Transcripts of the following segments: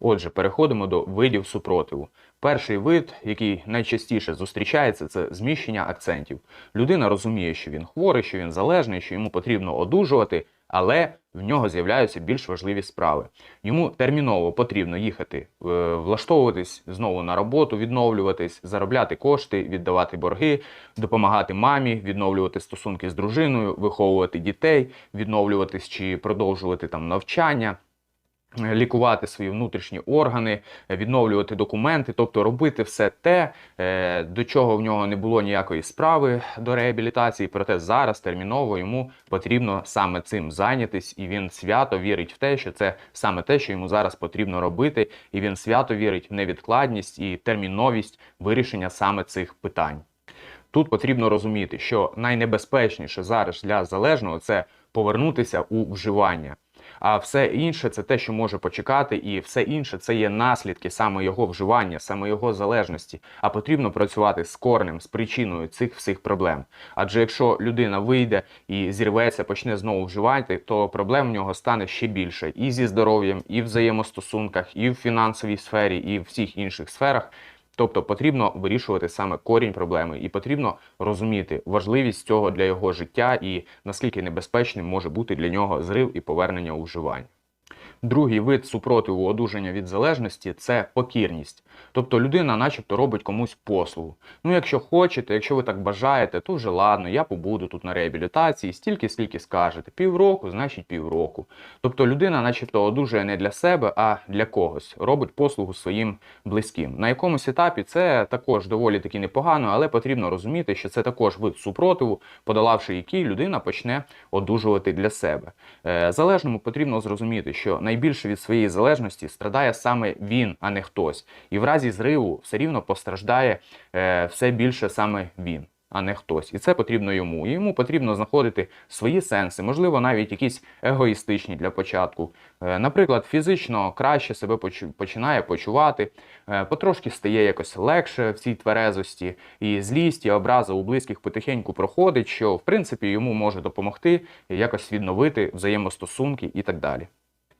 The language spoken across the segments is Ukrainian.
Отже, переходимо до видів супротиву. Перший вид, який найчастіше зустрічається, це зміщення акцентів. Людина розуміє, що він хворий, що він залежний, що йому потрібно одужувати, але в нього з'являються більш важливі справи. Йому терміново потрібно їхати, е, влаштовуватись знову на роботу, відновлюватись, заробляти кошти, віддавати борги, допомагати мамі, відновлювати стосунки з дружиною, виховувати дітей, відновлюватись чи продовжувати там навчання. Лікувати свої внутрішні органи, відновлювати документи, тобто робити все те, е, до чого в нього не було ніякої справи до реабілітації. Проте зараз терміново йому потрібно саме цим зайнятись, і він свято вірить в те, що це саме те, що йому зараз потрібно робити, і він свято вірить в невідкладність і терміновість вирішення саме цих питань. Тут потрібно розуміти, що найнебезпечніше зараз для залежного це повернутися у вживання. А все інше це те, що може почекати, і все інше це є наслідки саме його вживання, саме його залежності. А потрібно працювати з корнем, з причиною цих всіх проблем. Адже якщо людина вийде і зірветься, почне знову вживати, то проблем в нього стане ще більше і зі здоров'ям, і в взаємостосунках, і в фінансовій сфері, і в всіх інших сферах. Тобто потрібно вирішувати саме корінь проблеми, і потрібно розуміти важливість цього для його життя і наскільки небезпечним може бути для нього зрив і повернення у вживання. Другий вид супротиву одужання від залежності це покірність. Тобто людина, начебто, робить комусь послугу. Ну, якщо хочете, якщо ви так бажаєте, то вже ладно, я побуду тут на реабілітації, стільки, скільки скажете. Півроку, значить півроку. Тобто людина, начебто, одужує не для себе, а для когось, робить послугу своїм близьким. На якомусь етапі це також доволі таки непогано, але потрібно розуміти, що це також вид супротиву, подолавши який людина почне одужувати для себе. Е, Залежному потрібно зрозуміти, що найбільше від своєї залежності страдає саме він, а не хтось. І в разі зриву все рівно постраждає е, все більше саме він. А не хтось, і це потрібно йому. Йому потрібно знаходити свої сенси, можливо, навіть якісь егоїстичні для початку. Е, Наприклад, фізично краще себе починає почувати, е, потрошки стає якось легше в цій тверезості, і злість і образа у близьких потихеньку проходить, що в принципі йому може допомогти якось відновити взаємостосунки і так далі.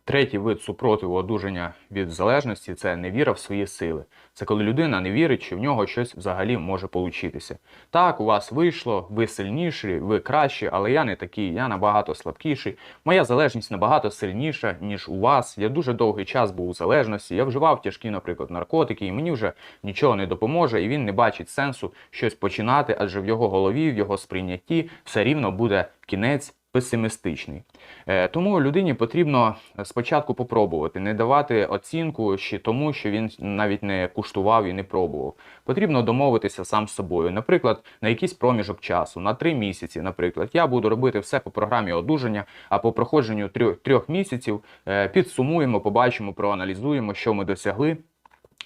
Третій вид супротиву одужання від залежності це невіра в свої сили. Це коли людина не вірить, що в нього щось взагалі може получитися. Так, у вас вийшло, ви сильніші, ви кращі, але я не такий, я набагато слабкіший. Моя залежність набагато сильніша, ніж у вас. Я дуже довгий час був у залежності. Я вживав тяжкі, наприклад, наркотики, і мені вже нічого не допоможе, і він не бачить сенсу щось починати, адже в його голові, в його сприйнятті все рівно буде кінець песимістичний. Е, Тому людині потрібно спочатку попробувати, не давати оцінку ще тому, що він навіть не куштував і не пробував. Потрібно домовитися сам з собою. Наприклад, на якийсь проміжок часу, на три місяці, наприклад, я буду робити все по програмі одужання, а по проходженню трьох, місяців е, підсумуємо, побачимо, проаналізуємо, що ми досягли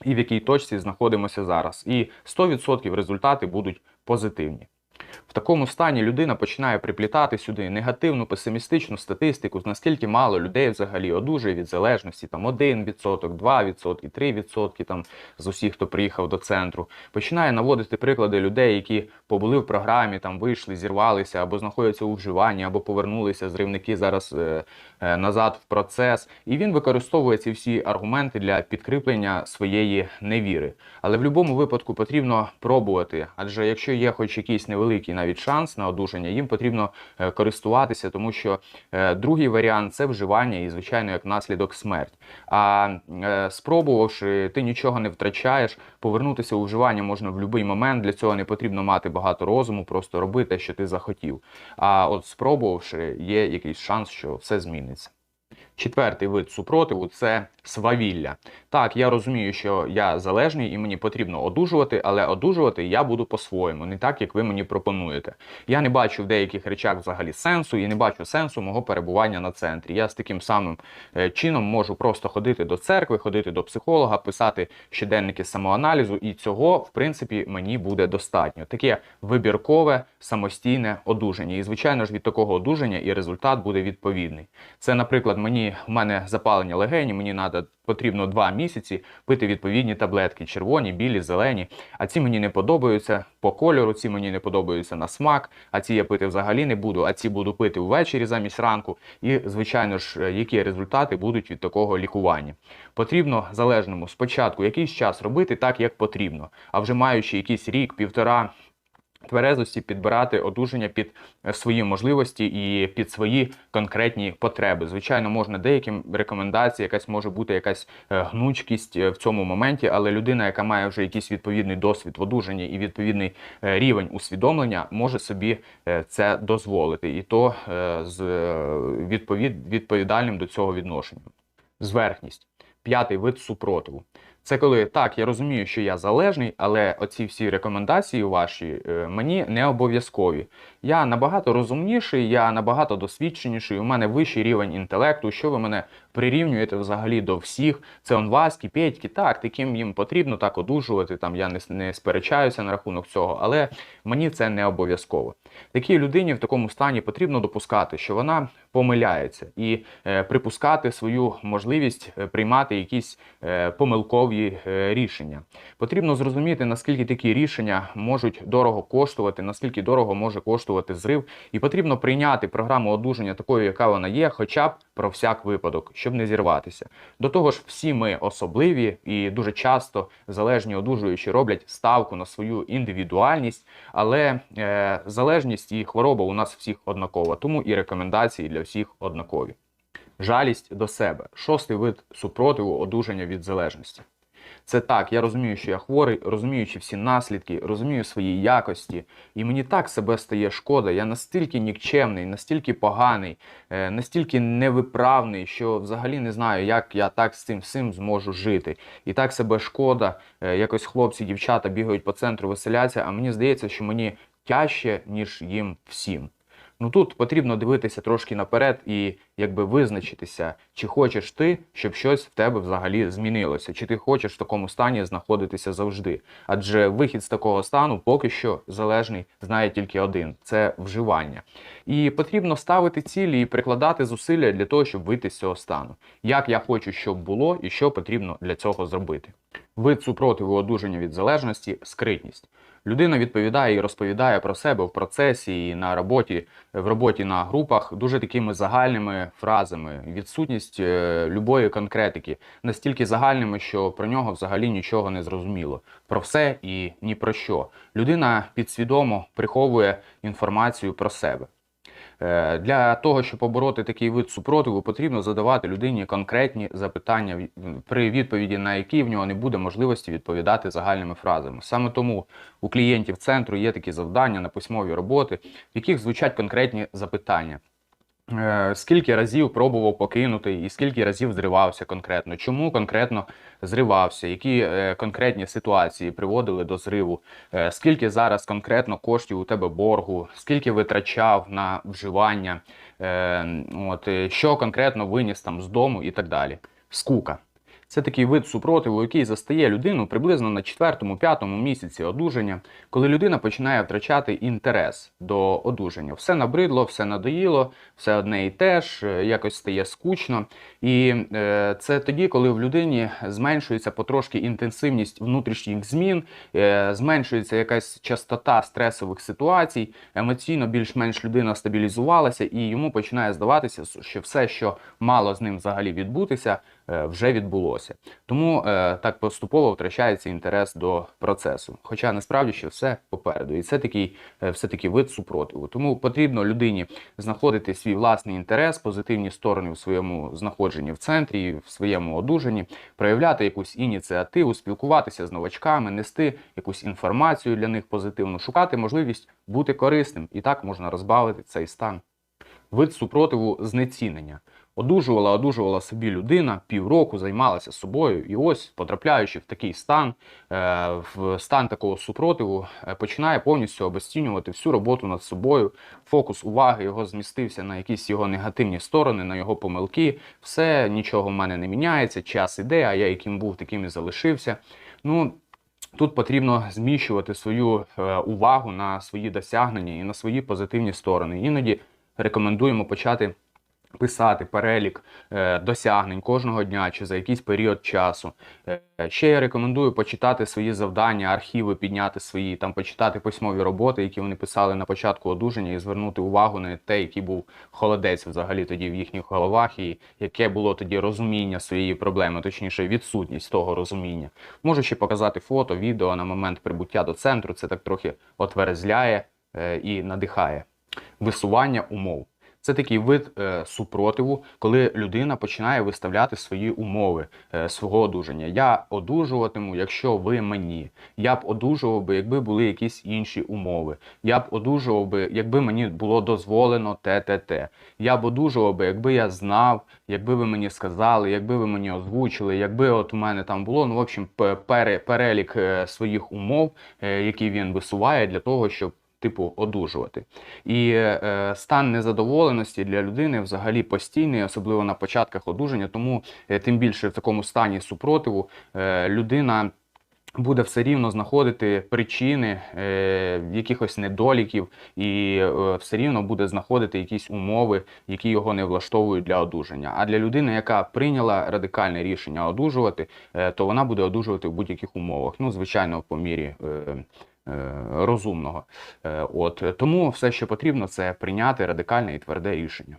і в якій точці знаходимося зараз. І 100% результати будуть позитивні. В такому стані людина починає приплітати сюди негативну песимістичну статистику, наскільки мало людей взагалі одужує від залежності, там 1%, 2%, 3% там, з усіх, хто приїхав до центру. Починає наводити приклади людей, які побули в програмі, там вийшли, зірвалися, або знаходяться у вживанні, або повернулися зривники зараз е, назад в процес. І він використовує ці всі аргументи для підкріплення своєї невіри. Але в будь-якому випадку потрібно пробувати, адже якщо є хоч якийсь невеликий навіть шанс на одужання, їм потрібно е, користуватися, тому що е, другий варіант це вживання і, звичайно, як наслідок смерть. А е, спробувавши, ти нічого не втрачаєш, повернутися у вживання можна в будь-який момент. Для цього не потрібно мати багато розуму, просто роби те, що ти захотів. А от спробувавши, є якийсь шанс, що все зміниться. diferença. Четвертий вид супротиву це свавілля. Так, я розумію, що я залежний і мені потрібно одужувати, але одужувати я буду по-своєму, не так, як ви мені пропонуєте. Я не бачу в деяких речах взагалі сенсу і не бачу сенсу мого перебування на центрі. Я з таким самим е, чином можу просто ходити до церкви, ходити до психолога, писати щоденники самоаналізу, і цього, в принципі, мені буде достатньо. Таке вибіркове самостійне одужання. І, звичайно ж, від такого одужання і результат буде відповідний. Це, наприклад, мені мені в мене запалення легені, мені надо, потрібно 2 місяці пити відповідні таблетки: червоні, білі, зелені. А ці мені не подобаються по кольору, ці мені не подобаються на смак, а ці я пити взагалі не буду, а ці буду пити ввечері замість ранку. І, звичайно ж, е, які результати будуть від такого лікування. Потрібно залежному спочатку якийсь час робити так, як потрібно, а вже маючи якийсь рік, півтора. Тверезості підбирати одужання під е, свої можливості і під свої конкретні потреби. Звичайно, можна деяким рекомендації, якась може бути якась е, гнучкість е, в цьому моменті, але людина, яка має вже якийсь відповідний досвід в одужанні і відповідний рівень усвідомлення, може собі це дозволити, і то з відповідальним до цього відношенням. Зверхність. П'ятий вид супротиву. Це коли так, я розумію, що я залежний, але оці всі рекомендації ваші е, мені не обов'язкові. Я набагато розумніший, я набагато досвідченіший, у мене вищий рівень інтелекту. Що ви мене прирівнюєте взагалі до всіх? Це он Васьки, Петьки, так, таким їм потрібно так одужувати. Там я не, не сперечаюся на рахунок цього, але мені це не обов'язково. Такій людині в такому стані потрібно допускати, що вона помиляється, і е, припускати свою можливість е, приймати якісь е, помилкові рішення. Потрібно зрозуміти, наскільки такі рішення можуть дорого коштувати, наскільки дорого може коштувати зрив, і потрібно прийняти програму одужання такою, яка вона є, хоча б про всяк випадок, щоб не зірватися. До того ж, всі ми особливі і дуже часто залежні одужуючі роблять ставку на свою індивідуальність, але е, залежність і хвороба у нас всіх однакова, тому і рекомендації для всіх однакові. Жалість до себе шостий вид супротиву одужання від залежності. Це так, я розумію, що я хворий, розуміючи всі наслідки, розумію свої якості, і мені так себе стає шкода. Я настільки нікчемний, настільки поганий, е, настільки невиправний, що взагалі не знаю, як я так з цим всім зможу жити. І так себе шкода. Е, Якось хлопці, дівчата бігають по центру, веселяться, а мені здається, що мені тяжче, ніж їм всім. Ну тут потрібно дивитися трошки наперед і якби визначитися, чи хочеш ти, щоб щось в тебе взагалі змінилося, чи ти хочеш в такому стані знаходитися завжди. Адже вихід з такого стану поки що залежний знає тільки один це вживання. І потрібно ставити цілі і прикладати зусилля для того, щоб вийти з цього стану. Як я хочу, щоб було, і що потрібно для цього зробити. Вид супротиву одужання від залежності скритність. Людина відповідає і розповідає про себе в процесі і на роботі, в роботі на групах дуже такими загальними фразами. Відсутність е, любої конкретики, настільки загальними, що про нього взагалі нічого не зрозуміло. Про все і ні про що. Людина підсвідомо приховує інформацію про себе. Е, Для того, щоб побороти такий вид супротиву, потрібно задавати людині конкретні запитання, при відповіді на які в нього не буде можливості відповідати загальними фразами. Саме тому у клієнтів центру є такі завдання на письмові роботи, в яких звучать конкретні запитання. Е, Скільки разів пробував покинути, і скільки разів зривався конкретно? Чому конкретно зривався? Які е, конкретні ситуації приводили до зриву? Е, Скільки зараз конкретно коштів у тебе боргу? Скільки витрачав на вживання? От що конкретно виніс там з дому і так далі? Скука. Це такий вид супротиву, який застає людину приблизно на 4-5 місяці одужання, коли людина починає втрачати інтерес до одужання. Все набридло, все надоїло, все одне і те ж, е, якось стає скучно. І е, це тоді, коли в людині зменшується потрошки інтенсивність внутрішніх змін, е, зменшується якась частота стресових ситуацій, емоційно більш-менш людина стабілізувалася, і йому починає здаватися, що все, що мало з ним взагалі відбутися, вже відбулося. Тому е, так поступово втрачається інтерес до процесу. Хоча насправді ще все попереду. І це такий е, все-таки вид супротиву. Тому потрібно людині знаходити свій власний інтерес, позитивні сторони в своєму знаходженні в центрі, в своєму одужанні, проявляти якусь ініціативу, спілкуватися з новачками, нести якусь інформацію для них позитивну, шукати можливість бути корисним. І так можна розбавити цей стан. Вид супротиву знецінення. Одужувала, одужувала собі людина, півроку займалася собою, і ось, потрапляючи в такий стан, е, в стан такого супротиву, е, починає повністю обесцінювати всю роботу над собою. Фокус уваги його змістився на якісь його негативні сторони, на його помилки. Все, нічого в мене не міняється, час іде, а я яким був, таким і залишився. Ну, Тут потрібно зміщувати свою е, увагу на свої досягнення і на свої позитивні сторони. Іноді рекомендуємо почати писати перелік е, досягнень кожного дня чи за якийсь період часу. Е, Ще я рекомендую почитати свої завдання, архіви, підняти свої, там почитати письмові роботи, які вони писали на початку одужання, і звернути увагу на те, який був холодець взагалі тоді в їхніх головах, і яке було тоді розуміння своєї проблеми, точніше, відсутність того розуміння. Можу ще показати фото, відео на момент прибуття до центру. Це так трохи отверезляє е, і надихає. Висування умов. Це такий вид е, супротиву, коли людина починає виставляти свої умови е, свого одужання. Я одужуватиму, якщо ви мені. Я б одужував би, якби були якісь інші умови. Я б одужував би, якби мені було дозволено те, те, те. Я б одужував би, якби я знав, якби ви мені сказали, якби ви мені озвучили, якби от у мене там було, ну в общем, пере, перелік е, своїх умов, е, які він висуває для того, щоб типу одужувати. І е, стан незадоволеності для людини взагалі постійний, особливо на початках одужання. Тому е, тим більше в такому стані супротиву е, людина. Буде все рівно знаходити причини е, якихось недоліків, і е, все рівно буде знаходити якісь умови, які його не влаштовують для одужання. А для людини, яка прийняла радикальне рішення одужувати, е, то вона буде одужувати в будь-яких умовах. Ну, звичайно, по мірі е, розумного. Е, От тому все, що потрібно, це прийняти радикальне і тверде рішення.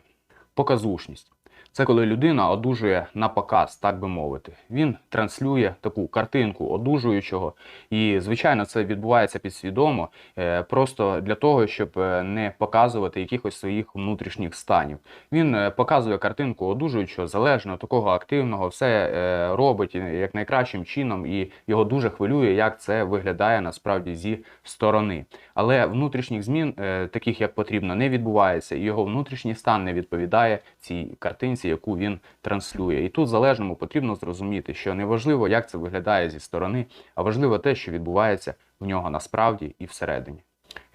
Показушність. Це коли людина одужує на показ, так би мовити. Він транслює таку картинку одужуючого, і звичайно, це відбувається підсвідомо, е, просто для того, щоб е, не показувати якихось своїх внутрішніх станів. Він е, показує картинку одужуючого, залежно такого активного, все робить як найкращим чином, і його дуже хвилює, як це виглядає насправді зі сторони. Але внутрішніх змін, таких як потрібно, не відбувається, його внутрішній стан не відповідає цій картинці, яку він транслює. І тут залежному потрібно зрозуміти, що не важливо, як це виглядає зі сторони, а важливо те, що відбувається в нього насправді і всередині.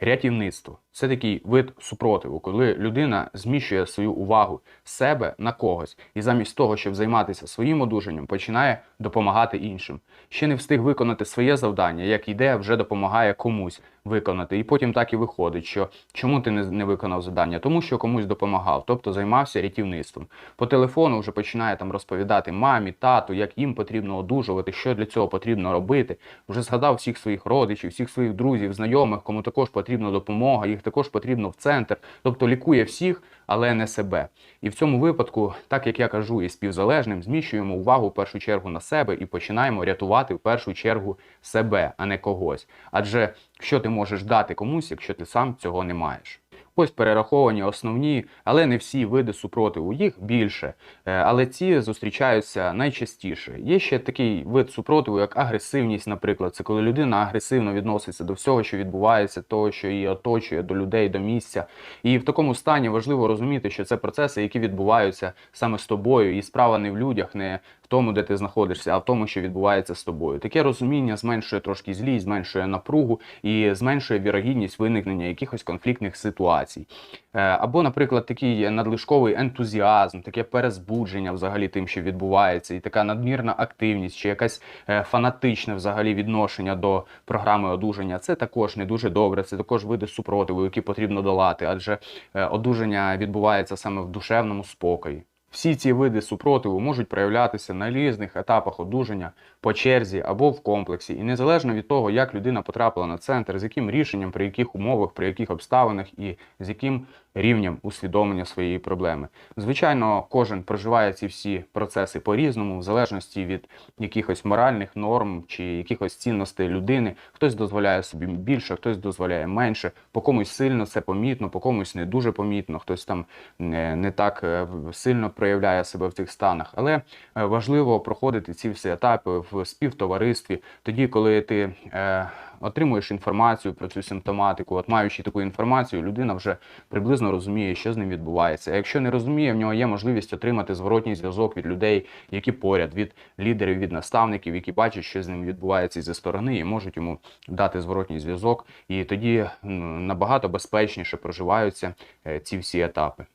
Рятівництво це такий вид супротиву, коли людина зміщує свою увагу з себе на когось, і замість того, щоб займатися своїм одужанням, починає допомагати іншим. Ще не встиг виконати своє завдання, як йде, вже допомагає комусь виконати. І потім так і виходить, що чому ти не виконав завдання? Тому що комусь допомагав, тобто займався рятівництвом. По телефону вже починає там розповідати мамі, тату, як їм потрібно одужувати, що для цього потрібно робити. Вже згадав всіх своїх родичів, всіх своїх друзів, знайомих, кому також потрібна допомога, їх також потрібно в центр. Тобто лікує всіх, але не себе. І в цьому випадку, так як я кажу, і співзалежним, зміщуємо увагу в першу чергу на себе і починаємо рятувати в першу чергу себе, а не когось. Адже що ти можеш дати комусь, якщо ти сам цього не маєш? Ось перераховані основні, але не всі види супротиву. Їх більше, е, але ці зустрічаються найчастіше. Є ще такий вид супротиву, як агресивність, наприклад. Це коли людина агресивно відноситься до всього, що відбувається, того, що її оточує, до людей, до місця. І в такому стані важливо розуміти, що це процеси, які відбуваються саме з тобою, і справа не в людях, не тому, де ти знаходишся, а в тому, що відбувається з тобою. Таке розуміння зменшує трошки злість, зменшує напругу і зменшує вірогідність виникнення якихось конфліктних ситуацій. Е, Або, наприклад, такий надлишковий ентузіазм, таке перезбудження взагалі тим, що відбувається, і така надмірна активність, чи якась е, фанатичне взагалі відношення до програми одужання. Це також не дуже добре. Це також види супротиву, які потрібно долати, адже е, одужання відбувається саме в душевному спокої. Всі ці види супротиву можуть проявлятися на різних етапах одужання по черзі або в комплексі, і незалежно від того, як людина потрапила на центр, з яким рішенням, при яких умовах, при яких обставинах і з яким рівнем усвідомлення своєї проблеми. Звичайно, кожен проживає ці всі процеси по-різному, в залежності від якихось моральних норм чи якихось цінностей людини. Хтось дозволяє собі більше, хтось дозволяє менше, по комусь сильно це помітно, по комусь не дуже помітно, хтось там не, не так е, сильно проявляє себе в цих станах. Але е, важливо проходити ці всі етапи в співтоваристві, тоді, коли ти е, отримуєш інформацію про цю симптоматику, от маючи таку інформацію, людина вже приблизно розуміє, що з ним відбувається. А якщо не розуміє, в нього є можливість отримати зворотній зв'язок від людей, які поряд, від лідерів, від наставників, які бачать, що з ним відбувається зі сторони, і можуть йому дати зворотній зв'язок. І тоді набагато безпечніше проживаються е, ці всі етапи.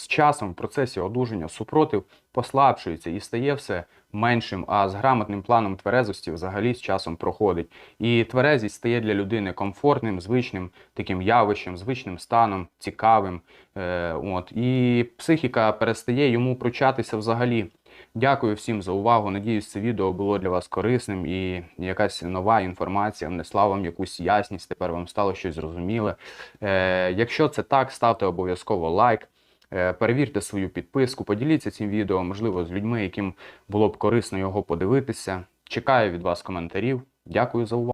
З часом в процесі одужання супротив послабшується і стає все меншим, а з грамотним планом тверезості взагалі з часом проходить. І тверезість стає для людини комфортним, звичним таким явищем, звичним станом, цікавим. Е, от. І психіка перестає йому пручатися взагалі. Дякую всім за увагу. Надіюсь, це відео було для вас корисним і якась нова інформація внесла вам якусь ясність. Тепер вам стало щось зрозуміле. Е, якщо це так, ставте обов'язково лайк. Е, Перевірте свою підписку, поділіться цим відео, можливо, з людьми, яким було б корисно його подивитися. Чекаю від вас коментарів. Дякую за увагу.